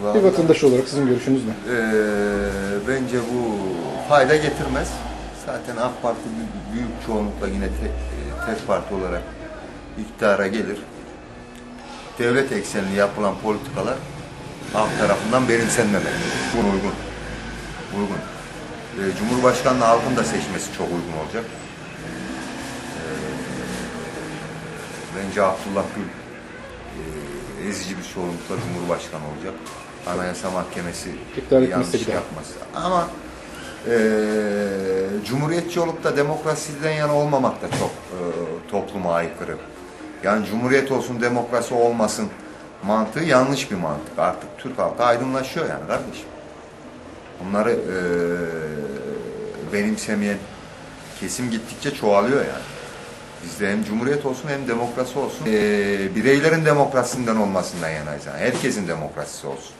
Bir Vallahi, vatandaş olarak sizin görüşünüz ne? eee, bence bu fayda getirmez. Zaten AK Parti büyük, çoğunlukla yine tek, tek parti olarak iktidara gelir. Devlet eksenli yapılan politikalar halk tarafından benimsenmemeli. Bu uygun. Uygun. Eee, Cumhurbaşkanlığı halkın da seçmesi çok uygun olacak. Bence Abdullah Gül e, ezici bir çoğunlukla Cumhurbaşkanı olacak. Anayasa Mahkemesi etmezse yanlış yapmaz. Ama e, Cumhuriyetçi olup da demokrasiden yana olmamak da çok e, topluma aykırı. Yani Cumhuriyet olsun demokrasi olmasın mantığı yanlış bir mantık. Artık Türk halkı aydınlaşıyor yani kardeşim. Bunları e, benimsemeyen kesim gittikçe çoğalıyor yani. Bizde hem cumhuriyet olsun hem demokrasi olsun. Ee, bireylerin demokrasisinden olmasından yanayız. Yani. Herkesin demokrasisi olsun.